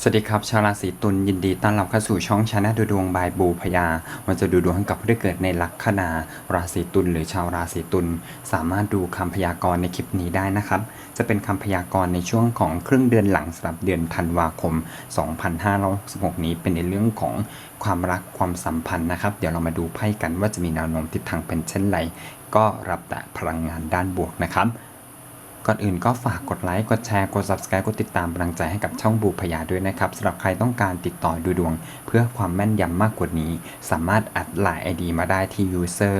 สวัสดีครับ ชาวราศีตุลยินดีต้อนรับเข้าสู่ช่องชาแนลดูดวงบายบูพยามันจะดูดวงให้กับผู้ที่เกิดในลัคนาราศีตุลหรือชาวราศีตุลสามารถดูคำพยากรณ์ในคลิปนี้ได้นะครับ จะเป็นคำพยากรณ์ในช่วงของครึ่งเดือนหลังสำหรับเดือนธันวาคม 2566 นี้เป็นในเรื่องของความรักความสัมพันธ์นะครับ เดี๋ยวเรามาดูไพ่กันว่าจะมีแนวโน้มทิศทางเป็นเช่นไรก็รับแต่พลังงานด้านบวกนะครับ ก่อนอื่นก็ฝากกดไลค์ กดแชร์ กด subscribe กดติดตามกำลังใจให้กับช่องบูพยาด้วยนะครับสำหรับใครต้องการติดต่อดูดวง เพื่อความแม่นยำมากกว่านี้ สามารถแอดไลน์ ID มาได้ที่ user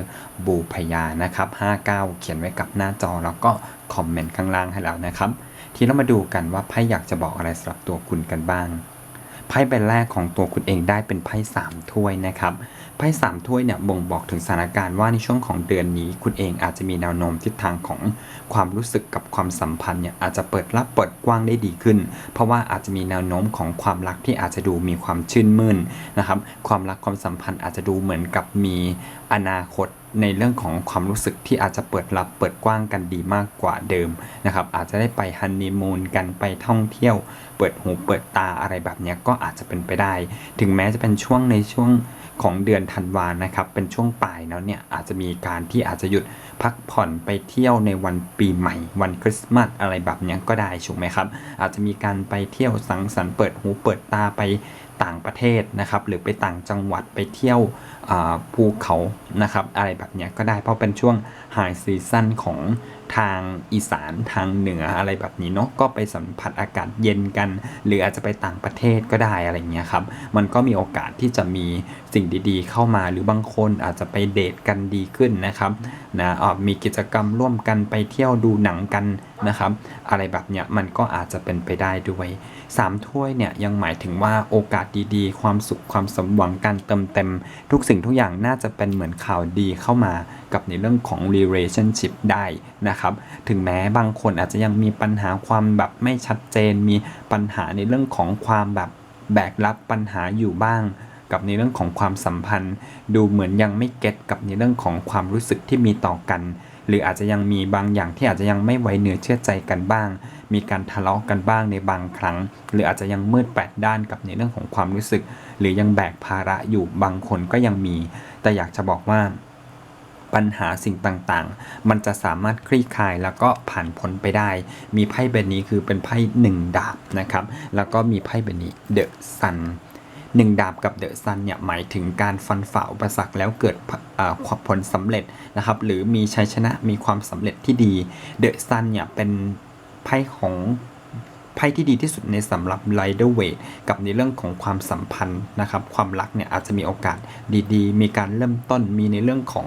บูพยานะครับ 59 เขียนไว้กับหน้าจอแล้วก็คอมเมนต์ข้างล่างให้แล้วนะครับ ทีเรามาดูกันว่าไพ่อยากจะบอกอะไรสำหรับตัวคุณกันบ้าง ไพ่ใบแรกของตัวคุณเองได้เป็นไพ่สามถ้วยนะครับไพ่สามถ้วยเนี่ยบ่งบอกถึงสถานการณ์ว่าในช่วงของเดือนนี้ คุณเองอาจจะมีแนวโน้มทิศทางของความรู้สึกกับความสัมพันธ์เนี่ยอาจจะเปิดรับเปิดกว้างได้ดีขึ้น เพราะว่าอาจจะมีแนวโน้มของความรักที่อาจจะดูมีความชื่นมื่นนะครับ ความรักความสัมพันธ์อาจจะดูเหมือนกับมีอนาคตในเรื่องของความรู้สึกที่อาจจะเปิดรับเปิดกว้างกันดีมากกว่าเดิมนะครับ อาจจะได้ไปฮันนีมูนกันไปท่องเที่ยว เปิดหูเปิดตาอะไรแบบนี้ก็อาจจะเป็นไปได้ ถึงแม้จะเป็นช่วงในช่วงของเดือนธันวานะครับ เป็นช่วงปลายแล้วเนี่ยอาจจะมีการที่อาจจะหยุดพักผ่อนไปเที่ยวในวันปีใหม่ วันคริสต์มาสอะไรแบบนี้ก็ได้ถูกไหมครับ อาจจะมีการไปเที่ยวสังสรรค์เปิดหูเปิดตาไป ต่างประเทศนะครับ หรือไปต่างจังหวัดไปเที่ยวภูเขานะครับ อะไรแบบนี้ก็ได้เพราะเป็นช่วงไฮซีซั่นของทางอีสานทางเหนืออะไรแบบนี้เนาะก็ไปสัมผัสอากาศเย็นกัน หรืออาจจะไปต่างประเทศก็ได้อะไรเงี้ยครับมันก็มีโอกาสที่จะมีสิ่งดีๆ เข้ามาหรือบางคนอาจจะไปเดทกันดีขึ้นนะครับนะมีกิจกรรมร่วมกันไปเที่ยวดูหนังกันนะครับ อะไรแบบเนี้ยมันก็อาจจะเป็นไปได้ด้วยสามถ้วยเนี่ยยังหมายถึงว่าโอกาสดีๆ ความสุขความสมหวังการเติมเต็ม ทุกสิ่งทุกอย่างน่าจะเป็นเหมือนข่าวดีเข้ามากับในเรื่องของ relationship ได้นะครับถึงแม้บางคนอาจจะยังมีปัญหาความแบบไม่ชัดเจน มีปัญหาในเรื่องของความแบบแบกรับปัญหาอยู่บ้าง กับในเรื่องของความสัมพันธ์ ดูเหมือนยังไม่เก็ตกับในเรื่องของความรู้สึกที่มีต่อกัน หรืออาจจะยังมีบางอย่างที่อาจจะยังไม่ไว้เนื้อเชื่อใจกันบ้าง มีการทะเลาะกันบ้างในบางครั้ง หรืออาจจะยังมืดแปดด้านกับในเรื่องของความรู้สึก หรือยังแบกภาระอยู่บางคนก็ยังมี แต่อยากจะบอกว่า ปัญหาสิ่งต่างๆ มันจะสามารถคลี่คลายแล้วก็ผ่านพ้นไปได้ มีไพ่ใบนี้คือเป็นไพ่หนึ่งดาบนะครับ แล้วก็มีไพ่ใบนี้เดอะซันหนึ่งดาบกับเดอะซันเนี่ยหมายถึงการฟันฝ่าอุปสรรคแล้วเกิดผอ่าความผลสำเร็จนะครับ หรือมีชัยชนะมีความสำเร็จที่ดีเดอะซันเนี่ยเป็นไพ่ของ ไพ่ที่ดีที่สุดในสำหรับ Rider w a i t กับในเรื่องของความสัมพันธ์นะครับ ความรักเนี่ยอาจจะมีโอกาสดีๆ มีการเริ่มต้นมีในเรื่องของ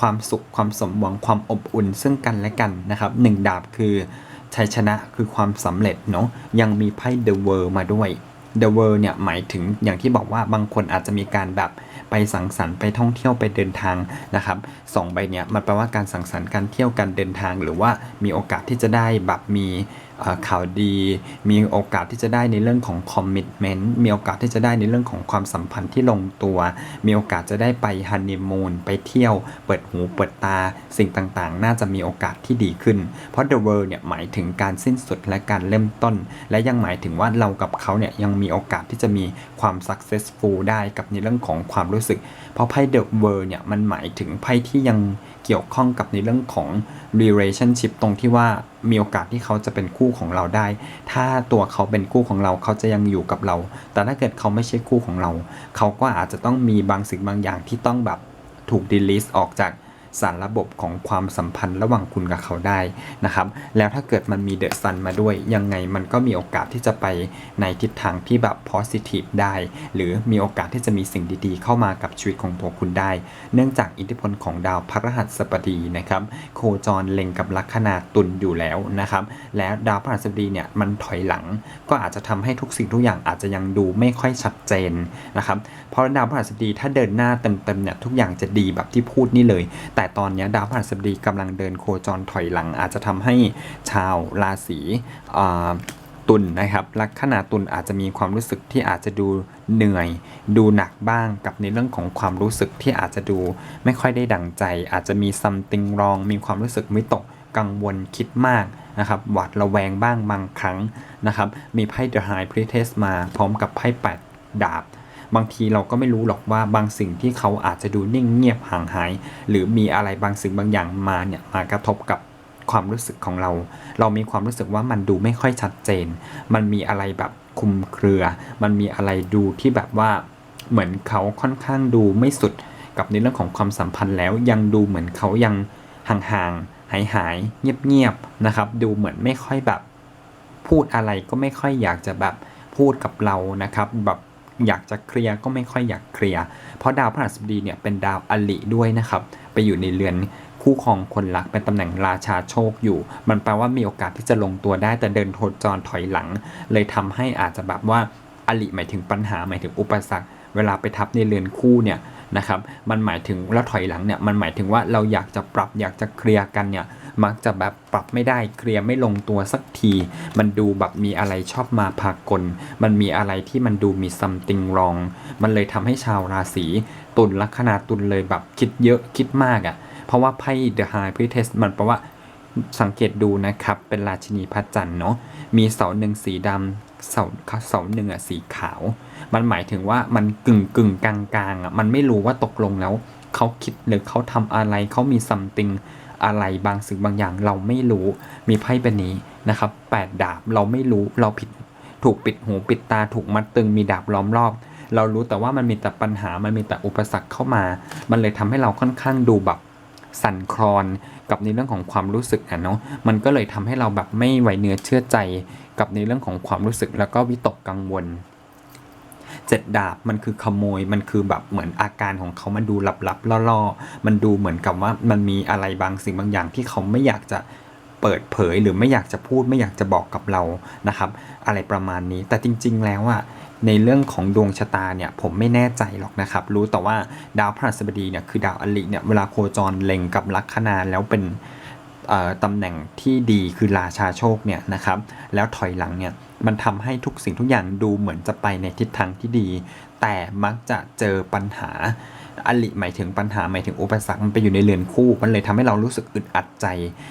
ความสุขความสมหวังความอบอุ่น ซึ่งกันและกันนะครับหนึ่งดาบคือชัยชนะคือความสำเร็จเนาะยังมีไพ่ The World มาด้วย The World เนี่ยหมายถึงอย่างที่บอกว่าบางคนอาจจะมีการแบบไปสังสรรค์ไปท่องเที่ยวไปเดินทางนะครับสองใบเนี่ยมันแปลว่าการสังสรรค์การเที่ยวการเดินทาง หรือว่ามีโอกาสที่จะได้แบบมี ข่าวดี มีโอกาสที่จะได้ในเรื่องของคอมมิชเมนต์มีโอกาสที่จะได้ในเรื่องของความสัมพันธ์ที่ลงตัว มีโอกาสจะได้ไปฮันนีมูนไปเที่ยว เปิดหูเปิดตาสิ่งต่างๆ น่าจะมีโอกาสที่ดีขึ้น เพราะ The World เนี่ยหมายถึงการสิ้นสุดและการเริ่มต้น และยังหมายถึงว่าเรากับเขาเนี่ยยังมีโอกาสที่จะมีความ successful ได้กับในเรื่องของความรู้สึก เพราะไพ่ The World เนี่ยมันหมายถึงไพ่ที่ยังเกี่ยวข้องกับในเรื่องของ relationship ตรงที่ว่า มีโอกาสที่เขาจะเป็นคู่ของเราได้ ถ้าตัวเขาเป็นคู่ของเราเขาจะยังอยู่กับเรา แต่ถ้าเกิดเขาไม่ใช่คู่ของเรา เขาก็อาจจะต้องมีบางสิ่งบางอย่างที่ต้องแบบถูกดีลิสต์ออกจาก สารระบบของความสัมพันธ์ระหว่างคุณกับเขาได้นะครับ แล้วถ้าเกิดมันมีเดอะซันมาด้วย ยังไงมันก็มีโอกาสที่จะไปในทิศทางที่แบบ positive ได้ หรือมีโอกาสที่จะมีสิ่งดีๆ เข้ามากับชีวิตของตัวคุณได้ เนื่องจากอิทธิพลของดาวพฤหัสบดีนะครับโคจรเล็งกับลัคนาตุลอยู่แล้วนะครับ แล้วดาวพฤหัสบดีเนี่ยมันถอยหลัง ก็อาจจะทำให้ทุกสิ่งทุกอย่างอาจจะยังดูไม่ค่อยชัดเจนนะครับ เพราะดาวพฤหัสบดีถ้าเดินหน้าเต็มๆเนี่ยทุกอย่างจะดีแบบที่พูดนี่เลยแแต่ตอนนี้ดาวพฤหัสบดีกำลังเดินโคจรถอยหลัง อาจจะทำให้ชาวราศีตุลนะครับลัคนาตุลอาจจะมีความรู้สึกที่อาจจะดูเหนื่อย ดูหนักบ้างกับในเรื่องของความรู้สึกที่อาจจะดูไม่ค่อยได้ดังใจ อาจจะมี something wrong มีความรู้สึกไม่ตกกังวลคิดมากนะครับหวาดระแวงบ้างบางครั้งนะครับ มีไพ่ The High Priestess มาพร้อมกับไพ่แปดดาบ บางทีเราก็ไม่รู้หรอกว่าบางสิ่งที่เขาอาจจะดูนิ่งเงียบห่างหาย หรือมีอะไรบางสิ่งบางอย่างมาเนี่ยมากระทบกับความรู้สึกของเรา เรามีความรู้สึกว่ามันดูไม่ค่อยชัดเจน มันมีอะไรแบบคุมเครือ มันมีอะไรดูที่แบบว่าเหมือนเขาค่อนข้างดูไม่สุดกับในเรื่องของความสัมพันธ์แล้ว ยังดูเหมือนเขายังห่างๆหายหายเงียบๆนะครับ ดูเหมือนไม่ค่อยแบบ พูดอะไรก็ไม่ค่อยอยากจะแบบพูดกับเรานะครับ แบบ อยากจะเคลียร์ก็ไม่ค่อยอยากเคลียร์เพราะดาวพฤหัสบดีเนี่ยเป็นดาวอลิด้วยนะครับไปอยู่ในเรือนคู่ครองคนรักเป็นตำแหน่งราชาโชคอยู่ มันแปลว่ามีโอกาสที่จะลงตัวได้แต่เดินโทจรถอยหลัง เลยทำให้อาจจะแบบว่าอลิหมายถึงปัญหาหมายถึงอุปสรรค เวลาไปทับในเรือนคู่เนี่ยนะครับมันหมายถึงแล้วถอยหลังเนี่ยมันหมายถึงว่าเราอยากจะปรับอยากจะเคลียร์กันเนี่ยมักจะแบบปรับไม่ได้เคลียร์ไม่ลงตัวสักที มันดูแบบมีอะไรชอบมาพากล มันมีอะไรที่มันดูมี something wrong มันเลยทำให้ชาวราศีตุลลัคนาตุลเลยแบบคิดเยอะคิดมากอะ่ะ เพราะว่าไพ่ The High Priestess มันแปลว่าสังเกตดูนะครับ เป็นราชินีพระจันทร์เนาะมีเสาหนึ่งสีดำ เสาเสาหนึ่งอะสีขาว มันหมายถึงว่ามันกึ่งกึ่งกลางกลางอะมันไม่รู้ว่าตกลงแล้วเขาคิดหรือเขาทำอะไรเขามี something อะไรบางสิ่งบางอย่างเราไม่รู้มีไพ่เป็นนี้นะครับแปดดาบเราไม่รู้เราผิดถูกปิดหูปิดตาถูกมัดตึงมีดาบล้อมรอบ เรารู้แต่ว่ามันมีแต่ปัญหามันมีแต่อุปสรรคเข้ามา มันเลยทำให้เราค่อนข้างดูแบบ สั่นคลอนกับในเรื่องของความรู้สึกอะเนาะมันก็เลยทำให้เราแบบไม่ไหวเนื้อเชื่อใจกับในเรื่องของความรู้สึกแล้วก็วิตกกังวลเจ็ดดาบมันคือขโมยมันคือแบบเหมือนอาการของเขามันดูลับๆล่อๆ มันดูเหมือนกับว่ามันมีอะไรบางสิ่งบางอย่างที่เขาไม่อยากจะ เปิดเผยหรือไม่อยากจะพูดไม่อยากจะบอกกับเรานะครับ อะไรประมาณนี้แต่จริง ๆ แล้วอะในเรื่องของดวงชะตาเนี่ยผมไม่แน่ใจหรอกนะครับ รู้แต่ว่าดาวพฤหัสบดีเนี่ยคือดาวอลิเนี่ยเวลาโคจรเล็งกับลัคนาแล้วเป็นตำแหน่งที่ดีคือราชาโชคเนี่ยนะครับ แล้วถอยหลังเนี่ยมันทำให้ทุกสิ่งทุกอย่างดูเหมือนจะไปในทิศทางที่ดี แต่มักจะเจอปัญหา อลิหมายถึงปัญหาหมายถึงอุปสรรคมันไปอยู่ในเรือนคู่ มันเลยทำให้เรารู้สึกอึดอัดใจ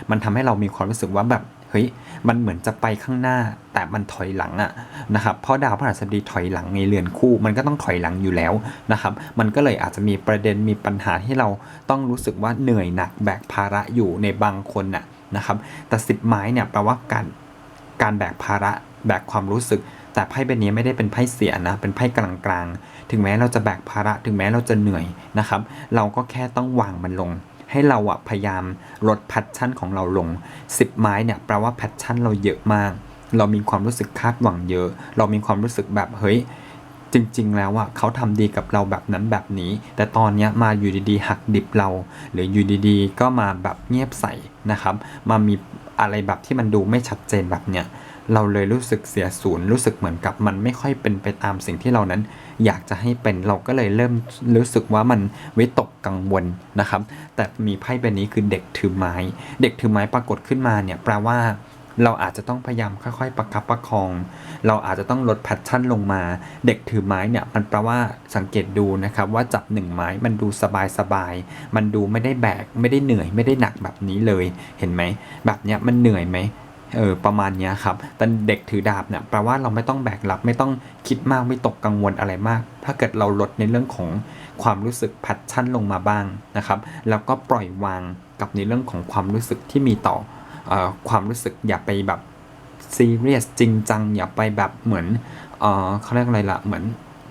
มันทำให้เรามีความรู้สึกว่าแบบเฮ้ยมันเหมือนจะไปข้างหน้า แต่มันถอยหลังอะนะครับเพราะดาวพฤหัสบดีถอยหลังในเรือนคู่ มันก็ต้องถอยหลังอยู่แล้วนะครับ มันก็เลยอาจจะมีประเด็นมีปัญหาที่เราต้องรู้สึกว่าเหนื่อยหนักแบกภาระอยู่ในบางคนน่ะนะครับ แต่สิบไม้เนี่ยแปลว่าการการแบกภาระแบกความรู้สึก แต่ไพ่ใบนี้ไม่ได้เป็นไพ่เสียนะเป็นไพ่กลางๆ ถึงแม้เราจะแบกภาระ ถึงแม้เราจะเหนื่อยนะครับ เราก็แค่ต้องวางมันลง ให้เราอะพยายามลดแพชชั่นของเราลง 10 ไม้เนี่ยแปลว่าแพชชั่นเราเยอะมาก เรามีความรู้สึกคาดหวังเยอะ เรามีความรู้สึกแบบเฮ้ยจริง ๆ แล้วอะเขาทำดีกับเราแบบนั้นแบบนี้ แต่ตอนเนี้ยมาอยู่ดีๆ หักดิบเรา หรืออยู่ดีๆ ก็มาแบบเงียบใส่นะครับ มามีอะไรแบบที่มันดูไม่ชัดเจนแบบเนี้ย เราเลยรู้สึกเสียศูนย์รู้สึกเหมือนกับมันไม่ค่อยเป็นไปตามสิ่งที่เรานั้น อยากจะให้เป็นเราก็เลยเริ่มรู้สึกว่ามันวิตกกังวลนะครับ แต่มีไพ่ใบนี้คือเด็กถือไม้ เด็กถือไม้ปรากฏขึ้นมาเนี่ยแปลว่าเราอาจจะต้องพยายามค่อยๆ ประคับประคอง เราอาจจะต้องลดแพชชั่นลงมา เด็กถือไม้เนี่ยมันแปลว่าสังเกตดูนะครับว่าจับหนึ่งไม้มันดูสบายสบายๆ มันดูไม่ได้แบก ไม่ได้เหนื่อย ไม่ได้หนักแบบนี้เลย เห็นไหม แบบเนี้ยมันเหนื่อยไหม เออประมาณนี้ครับแต่เด็กถือดาบเนี่ยแปลว่าเราไม่ต้องแบกรับไม่ต้องคิดมากไม่ตกกังวลอะไรมาก ถ้าเกิดเราลดในเรื่องของความรู้สึกแพชชั่นลงมาบ้างนะครับแล้วก็ปล่อยวางกับในเรื่องของความรู้สึกที่มีต่อออความรู้สึกอย่าไปแบบซีเรียสจริงจังอย่าไปแบบเหมือนเออเขาเรียกอะไรละเหมือน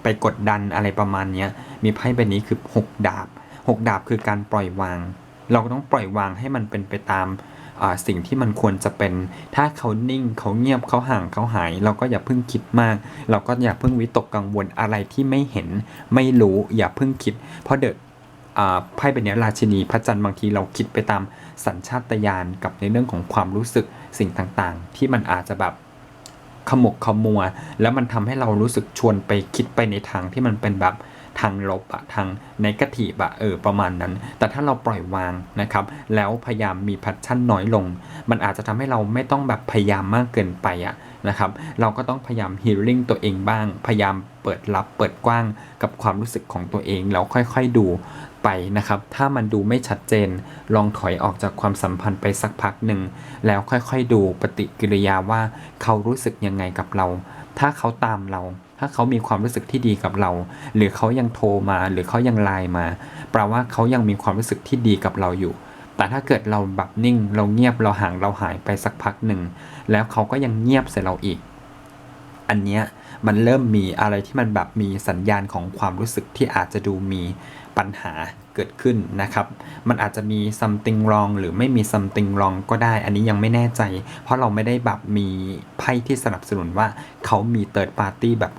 ไปกดดันอะไรประมาณนี้มีไพ่ใบนี้คือ 6 ดาบ 6 ดาบคือการปล่อยวาง เราก็ต้องปล่อยวางให้มันเป็นไปตาม สิ่งที่มันควรจะเป็น ถ้าเขานิ่งเขาเงียบเขาห่างเขาหาย เราก็อย่าเพิ่งคิดมาก เราก็อย่าเพิ่งวิตกกังวลอะไรที่ไม่เห็น ไม่รู้อย่าเพิ่งคิด เพราะเดอ่าไพ่ใบเนี้ยราชินีพระจันทร์บางทีเราคิดไปตามสัญชาตญาณกับในเรื่องของความรู้สึกสิ่งต่างๆ ที่มันอาจจะแบบขมกขมัว แล้วมันทำให้เรารู้สึกชวนไปคิดไปในทางที่มันเป็นแบบ ทางลบอะทางในกาทีฟอะเออประมาณนั้น แต่ถ้าเราปล่อยวางนะครับ แล้วพยายามมีพัชชั่นน้อยลง มันอาจจะทำให้เราไม่ต้องแบบพยายามมากเกินไปอะนะครับเราก็ต้องพยายามฮีลิ่งตัวเองบ้าง พยายามเปิดรับเปิดกว้างกับความรู้สึกของตัวเองแล้วค่อยๆดูไปนะครับ ถ้ามันดูไม่ชัดเจน ลองถอยออกจากความสัมพันธ์ไปสักพักหนึ่ง แล้วค่อยๆดูปฏิกิริยาว่าเขารู้สึกยังไงกับเรา ถ้าเขาตามเรา ถ้าเขามีความรู้สึกที่ดีกับเรา หรือเขายังโทรมาหรือเขายังไลน์มา แปลว่าเขายังมีความรู้สึกที่ดีกับเราอยู่ แต่ถ้าเกิดเราแบบนิ่ง เราเงียบเราห่างเราหายไปสักพักหนึ่ง แล้วเขาก็ยังเงียบใส่เราอีก อันเนี้ยมันเริ่มมีอะไรที่มันแบบมีสัญญาณของความรู้สึกที่อาจจะดูมี ปัญหาเกิดขึ้นนะครับ มันอาจจะมี something wrong หรือไม่มี something wrong ก็ได้ อันนี้ยังไม่แน่ใจ เพราะเราไม่ได้แบบมีไพ่ที่สนับสนุนว่าเขามี third party แบบ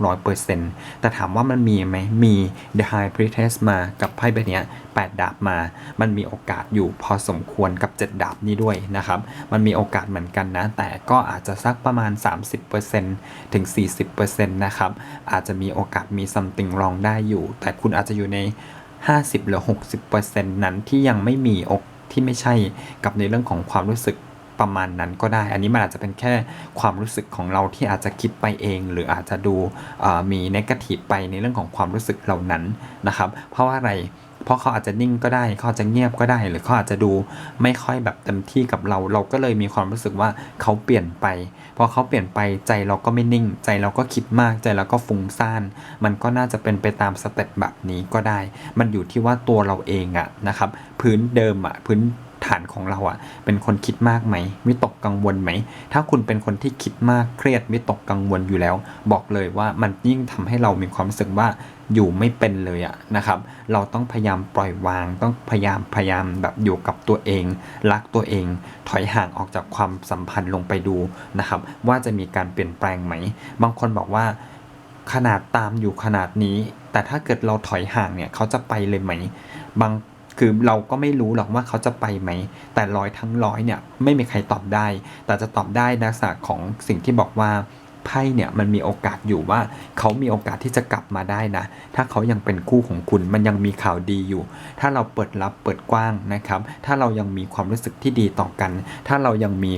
100%แต่ถามว่ามันมีไหมมี the high priestess มากับไพ่ใบนี้8ดาบมา มันมีโอกาสอยู่พอสมควรกับ 7 ดาบนี้ด้วยนะครับ มันมีโอกาสเหมือนกันนะ แต่ก็อาจจะสักประมาณ 30%ถึง 40%นะครับ อาจจะมีโอกาสมี something wrong ได้อยู่ แต่คุณอาจจะอยู่ใน 50 หรือ 60%นั้นที่ยังไม่มีอกที่ไม่ใช่กับในเรื่องของความรู้สึกประมาณนั้นก็ได้ อันนี้มันอาจจะเป็นแค่ความรู้สึกของเราที่อาจจะคิดไปเอง หรืออาจจะดูมีนกาทีฟไปในเรื่องของความรู้สึกเหล่านั้นนะครับ เพราะว่าอะไร เพราะเขาอาจจะนิ่งก็ได้ เขาอาจจะเงียบก็ได้ หรือเขาอาจจะดูไม่ค่อยแบบเต็มที่กับเรา เราก็เลยมีความรู้สึกว่าเขาเปลี่ยนไป พอเขาเปลี่ยนไปใจเราก็ไม่นิ่ง ใจเราก็คิดมาก ใจเราก็ฟุ้งซ่าน มันก็น่าจะเป็นไปตามสเต็ปแบบนี้ก็ได้ มันอยู่ที่ว่าตัวเราเองอะนะครับ พื้นเดิมอะพื้น ฐานของเราอะเป็นคนคิดมากไหมวิตกกังวลไหม ถ้าคุณเป็นคนที่คิดมากเครียดวิตกกังวลอยู่แล้ว บอกเลยว่ามันยิ่งทำให้เรามีความรู้สึกว่าอยู่ไม่เป็นเลยอะนะครับ เราต้องพยายามปล่อยวาง ต้องพยายามพยายามแบบอยู่กับตัวเอง รักตัวเอง ถอยห่างออกจากความสัมพันธ์ลงไปดูนะครับ ว่าจะมีการเปลี่ยนแปลงไหม บางคนบอกว่าขนาดตามอยู่ขนาดนี้ แต่ถ้าเกิดเราถอยห่างเนี่ยเขาจะไปเลยไหม บาง คือเราก็ไม่รู้หรอกว่าเขาจะไปไหม แต่ร้อยทั้งร้อยเนี่ยไม่มีใครตอบได้ แต่จะตอบได้นลักษณะของสิ่งที่บอกว่าไพ่เนี่ยมันมีโอกาสอยู่ว่าเขามีโอกาสที่จะกลับมาได้นะ ถ้าเขายังเป็นคู่ของคุณมันยังมีข่าวดีอยู่ ถ้าเราเปิดรับเปิดกว้างนะครับ ถ้าเรายังมีความรู้สึกที่ดีต่อกัน ถ้าเรายังมี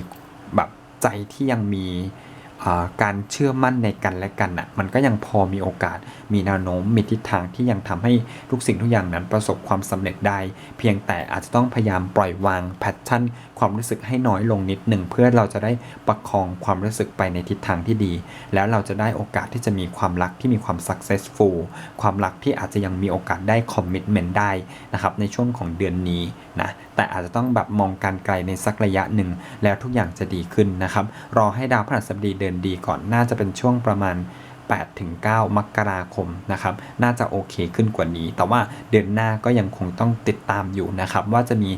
แบบใจที่ยังมี การเชื่อมั่นในกันและกันอะมันก็ยังพอมีโอกาสมีแนวโน้มมีทิศทางที่ยังทำให้ทุกสิ่งทุกอย่างนั้นประสบความสำเร็จได้ เพียงแต่อาจจะต้องพยายามปล่อยวางแพทเทิร์นความรู้สึกให้น้อยลงนิดหนึ่งเพื่อเราจะได้ประคองความรู้สึกไปในทิศทางที่ดี แล้วเราจะได้โอกาสที่จะมีความรักที่มีความ successful ความรักที่อาจจะยังมีโอกาสได้ commitment ได้นะครับในช่วงของเดือนนี้นะแต่อาจจะต้องแบบมองการไกลในสักระยะหนึ่ง แล้วทุกอย่างจะดีขึ้นนะครับ รอให้ดาวพฤหัสบดีเดินดีก่อนน่าจะเป็นช่วงประมาณ8ถึง9มกราคมนะครับ น่าจะโอเคขึ้นกว่านี้ แต่ว่าเดือนหน้าก็ยังคงต้องติดตามอยู่นะครับ ว่าจะมี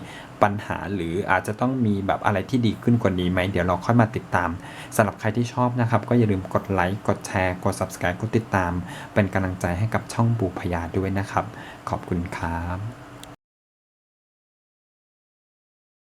ปัญหาหรืออาจจะต้องมีแบบอะไรที่ดีขึ้นกว่านี้ไหม เดี๋ยวเราค่อยมาติดตามสำหรับใครที่ชอบนะครับ ก็อย่าลืมกดไลค์ กดแชร์ กด subscribe กดติดตาม เป็นกำลังใจให้กับช่องบูพยาด้วยนะครับ ขอบคุณครับ